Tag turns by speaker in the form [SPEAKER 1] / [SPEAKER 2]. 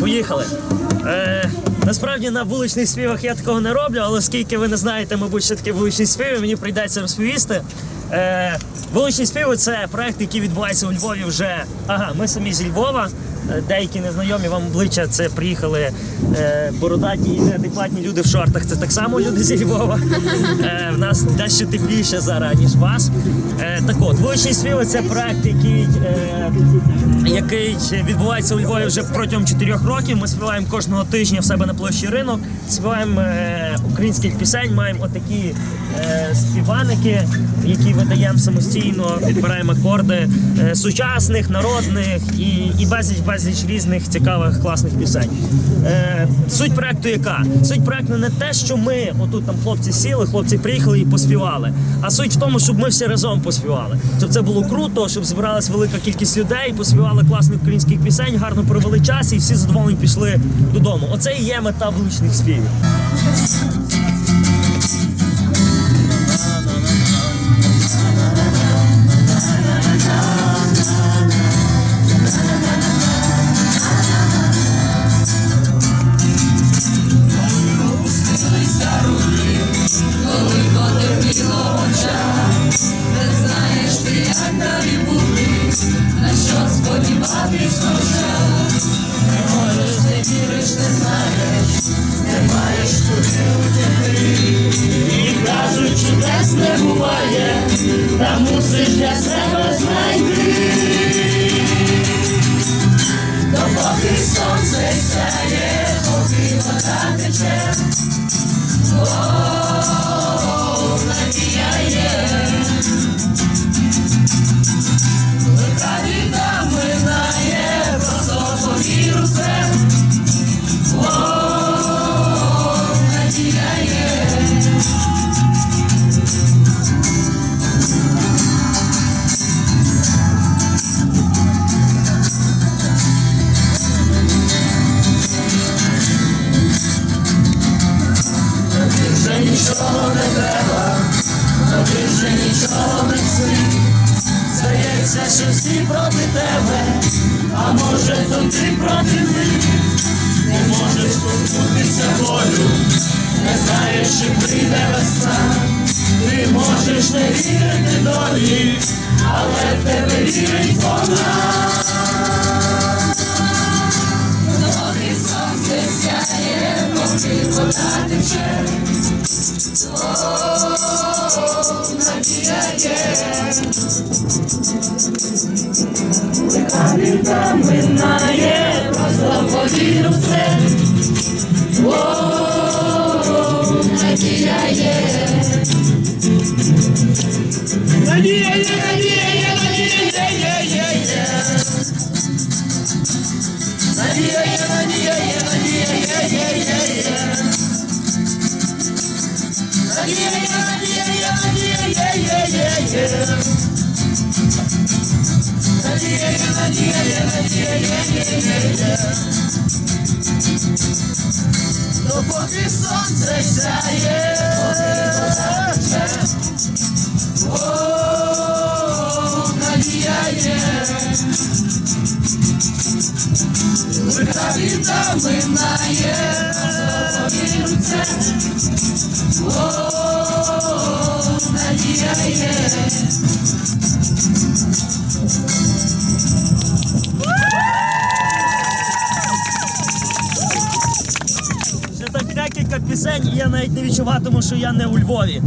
[SPEAKER 1] Поїхали. Е, насправді на вуличних співах я такого не роблю, але оскільки ви не знаєте, мабуть, що таке вуличні співи, мені прийдеться розповісти. Е, вуличні співи це проект, який відбувається у Львові вже. Ага, ми самі зі Львова. Деякі незнайомі вам обличчя це приїхали е, бородаті і неадекватні люди в шортах. Це так само люди зі Львова. Е, в нас дещо тепліше зараз, ніж вас. Е, так от, вуличні співи це проект, який. Який відбувається у Львові вже протягом чотирьох років. Ми співаємо кожного тижня в себе на площі ринок, співаємо українських пісень, маємо отакі співаники, які видаємо самостійно, підбираємо акорди сучасних, народних і, і безліч безліч різних цікавих класних пісень. Е, суть проекту яка? Суть проекту не те, що ми отут там хлопці сіли, хлопці приїхали і поспівали. А суть в тому, щоб ми всі разом поспівали. Щоб це було круто, щоб збиралась велика кількість людей, поспівали класних українських пісень, гарно провели час і всі задоволені пішли додому. Оце і є мета вуличних співів. І кажуть, чудес не буває, та мусиш для себе знайти. Допоки сонце сяє, поки вода тече. О, надія є. Вже нічого не треба, тобі вже нічого не слід. Здається, що всі проти тебе, а може то ти проти них. Не можеш позбутися болю, не знаєш, чи прийде весна. Ти можеш не вірити долі, але в тебе вірить вона. Доки сонце сяє, поки вода тече. Біда минає, просто повір у це. О. Надія є, надія є, надія Допоки сонце сяє, О, надія є. Лиха біда минає. О. Ще так декілька пісень, і я навіть не відчуватиму, що я не у Львові.